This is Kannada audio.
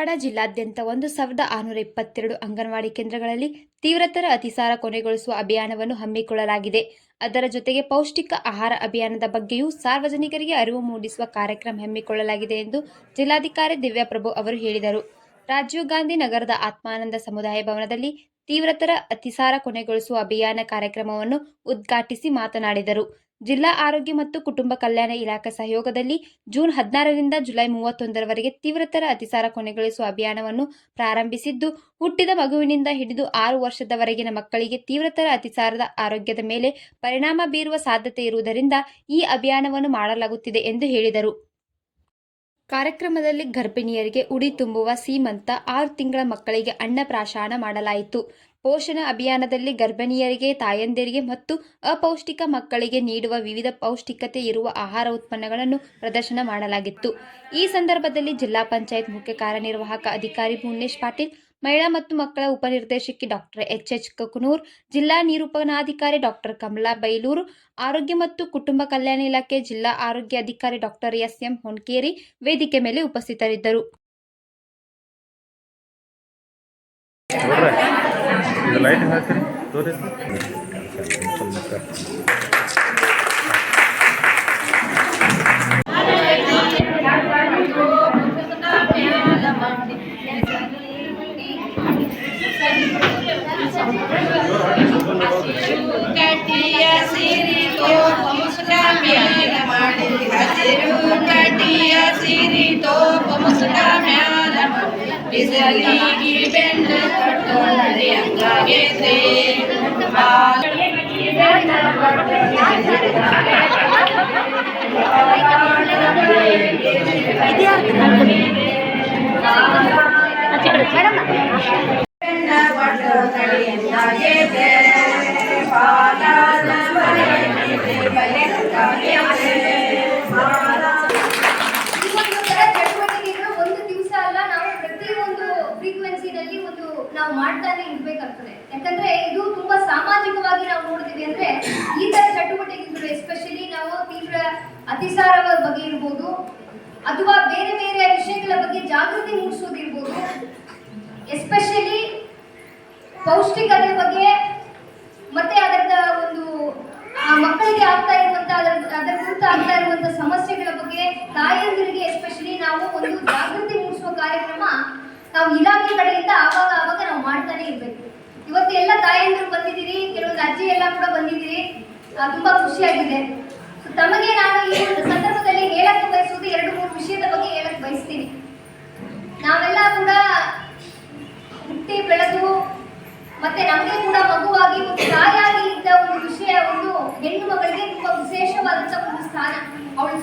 ಧಾರವಾಡ ಜಿಲ್ಲಾದ್ಯಂತ ಒಂದು ಸಾವಿರದ ಆರುನೂರ ಇಪ್ಪತ್ತೆರಡು ಅಂಗನವಾಡಿ ಕೇಂದ್ರಗಳಲ್ಲಿ ತೀವ್ರತರ ಅತಿಸಾರ ಕೊನೆಗೊಳಿಸುವ ಅಭಿಯಾನವನ್ನು ಹಮ್ಮಿಕೊಳ್ಳಲಾಗಿದೆ. ಅದರ ಜೊತೆಗೆ ಪೌಷ್ಟಿಕ ಆಹಾರ ಅಭಿಯಾನದ ಬಗ್ಗೆಯೂ ಸಾರ್ವಜನಿಕರಿಗೆ ಅರಿವು ಮೂಡಿಸುವ ಕಾರ್ಯಕ್ರಮ ಹಮ್ಮಿಕೊಳ್ಳಲಾಗಿದೆ ಎಂದು ಜಿಲ್ಲಾಧಿಕಾರಿ ದಿವ್ಯಾಪ್ರಭು ಅವರು ಹೇಳಿದರು. ರಾಜೀವ್ ಗಾಂಧಿ ನಗರದ ಆತ್ಮಾನಂದ ಸಮುದಾಯ ಭವನದಲ್ಲಿ ತೀವ್ರತರ ಅತಿಸಾರ ಕೊನೆಗೊಳಿಸುವ ಅಭಿಯಾನ ಕಾರ್ಯಕ್ರಮವನ್ನು ಉದ್ಘಾಟಿಸಿ ಮಾತನಾಡಿದರು. ಜಿಲ್ಲಾ ಆರೋಗ್ಯ ಮತ್ತು ಕುಟುಂಬ ಕಲ್ಯಾಣ ಇಲಾಖೆ ಸಹಯೋಗದಲ್ಲಿ ಜೂನ್ ಹದಿನಾರರಿಂದ ಜುಲೈ ಮೂವತ್ತೊಂದರವರೆಗೆ ತೀವ್ರತರ ಅತಿಸಾರ ಕೊನೆಗೊಳಿಸುವ ಅಭಿಯಾನವನ್ನು ಪ್ರಾರಂಭಿಸಿದ್ದು, ಹುಟ್ಟಿದ ಮಗುವಿನಿಂದ ಹಿಡಿದು ಆರು ವರ್ಷದವರೆಗಿನ ಮಕ್ಕಳಿಗೆ ತೀವ್ರತರ ಅತಿಸಾರದ ಆರೋಗ್ಯದ ಮೇಲೆ ಪರಿಣಾಮ ಬೀರುವ ಸಾಧ್ಯತೆ ಇರುವುದರಿಂದ ಈ ಅಭಿಯಾನವನ್ನು ಮಾಡಲಾಗುತ್ತಿದೆ ಎಂದು ಹೇಳಿದರು. ಕಾರ್ಯಕ್ರಮದಲ್ಲಿ ಗರ್ಭಿಣಿಯರಿಗೆ ಉಡಿ ತುಂಬುವ ಸೀಮಂತ ಆರು ತಿಂಗಳ ಮಕ್ಕಳಿಗೆ ಅನ್ನಪ್ರಾಶನ ಮಾಡಲಾಯಿತು. ಪೋಷಣ ಅಭಿಯಾನದಲ್ಲಿ ಗರ್ಭಿಣಿಯರಿಗೆ, ತಾಯಂದಿರಿಗೆ ಮತ್ತು ಅಪೌಷ್ಟಿಕ ಮಕ್ಕಳಿಗೆ ನೀಡುವ ವಿವಿಧ ಪೌಷ್ಟಿಕತೆ ಇರುವ ಆಹಾರ ಉತ್ಪನ್ನಗಳನ್ನು ಪ್ರದರ್ಶನ ಮಾಡಲಾಗಿತ್ತು. ಈ ಸಂದರ್ಭದಲ್ಲಿ ಜಿಲ್ಲಾ ಪಂಚಾಯತ್ ಮುಖ್ಯ ಕಾರ್ಯನಿರ್ವಾಹಕ ಅಧಿಕಾರಿ ಭುವನೇಶ್ ಪಾಟೀಲ್ ಮಹಿಳಾ ಮತ್ತು ಮಕ್ಕಳ ಉಪನಿರ್ದೇಶಕಿ ಡಾಕ್ಟರ್ ಎಚ್ ಎಚ್ ಕಕನೂರ್, ಜಿಲ್ಲಾ ನಿರೂಪಣಾಧಿಕಾರಿ ಡಾಕ್ಟರ್ ಕಮಲಾ ಬೈಲೂರು, ಆರೋಗ್ಯ ಮತ್ತು ಕುಟುಂಬ ಕಲ್ಯಾಣ ಇಲಾಖೆ ಜಿಲ್ಲಾ ಆರೋಗ್ಯ ಅಧಿಕಾರಿ ಡಾಕ್ಟರ್ ಎಸ್ ಎಂ ಹೊನ್ಕೇರಿ ವೇದಿಕೆ ಮೇಲೆ ಉಪಸ್ಥಿತರಿದ್ದರು. ಕಟ್ಟಿಯ ಸಿರಿತೋ ಮುಸುಕ ಮ್ಯಾಲ ಮಾಡಿ ಹಸಿರು ಕಟ್ಟಿಯ ಸಿರಿತೋ ಮುಸುಕ ಮ್ಯಾಲ ಮಾಡಿ ಬಿಸಿಲಿಗೆ ಬೆನ್ನ ಕಟ್ಟು ನಡೆಯಂಗಾಗೈತೆ ಬೆನ್ನ ಒಂದು ದಿವಸ ಅಲ್ಲ ನಾವು ಪ್ರತಿಯೊಂದು ಫ್ರೀಕ್ವೆನ್ಸಿನಲ್ಲಿ ಒಂದು ನಾವು ಮಾಡ್ತಾನೆ ಇರ್ಬೇಕಾಗ್ತದೆ ಯಾಕಂದ್ರೆ ಇದು ತುಂಬಾ ಸಾಮಾಜಿಕವಾಗಿ ನಾವು ನೋಡ್ತೀವಿ ಅಂದ್ರೆ ಈ ತರ ಚಟುವಟಿಕೆಗಳು ಎಸ್ಪೆಷಲಿ ನಾವು ತೀವ್ರ ಅತಿಸಾರವ ಬಗ್ಗೆ ಇರ್ಬೋದು ಅಥವಾ ಬೇರೆ ಬೇರೆ ವಿಷಯಗಳ ಬಗ್ಗೆ ಜಾಗೃತಿ ಮೂಡಿಸೋದಿರ್ಬೋದು ಎಸ್ಪೆಷಲಿ ಪೌಷ್ಟಿಕತೆ ಬಗ್ಗೆ ಮತ್ತೆ ಅದರ ಒಂದು ಆ ಮಕ್ಕಳಿಗೆ ಆಗ್ತಾ ಇರುವಂತ, ಅದರ ಕುರಿತು ಆಗ್ತಾ ಇರುವಂತ ಸಮಸ್ಯೆಗಳ ಬಗ್ಗೆ ತಾಯಿಯಂದಿರಿಗೆ ಎಸ್ಪೆಷಲಿ ನಾವು ಒಂದು ಜಾಗೃತಿ ಮೂಡಿಸುವ ಕಾರ್ಯಕ್ರಮ ನಾವು ಇಲಾಖೆ ಕಡೆಯಿಂದ ಆವಾಗ ಆವಾಗ ನಾವು ಮಾಡ್ತಾನೆ ಇರ್ಬೇಕು. ಇವತ್ತು ಎಲ್ಲ ತಾಯಿಯಂದಿರು ಬಂದಿದ್ದೀರಿ, ಕೆಲವೊಂದು ಅಜ್ಜಿ ಎಲ್ಲ ಕೂಡ ಬಂದಿದ್ದೀರಿ. ತುಂಬಾ ಖುಷಿಯಾಗಿದೆ. ತಮಗೆ ನಾನು ಈ ಒಂದು ಸಂದರ್ಭದಲ್ಲಿ ಹೇಳಕ್ಕೆ ಬಯಸುವುದು ಎರಡು, ಮೂರು ವಿಷಯದ ಬಗ್ಗೆ ಹೇಳಕ್ ಬಯಸ್ತೀನಿ. ನಾವೆಲ್ಲ ಕೂಡ ಹುಟ್ಟಿ ಬೆಳೆದು, ಮತ್ತೆ ನಮಗೆ ಕೂಡ ಮಗುವಾಗಿ ಒಂದು ತಾಯಾಗಿ ಇದ್ದ ಒಂದು ವಿಷಯ ಹೆಣ್ಣು ಮಗಳಿಗೆ ತುಂಬಾ ವಿಶೇಷವಾದಂತ ಒಂದು ಸ್ಥಾನ ಅವಳು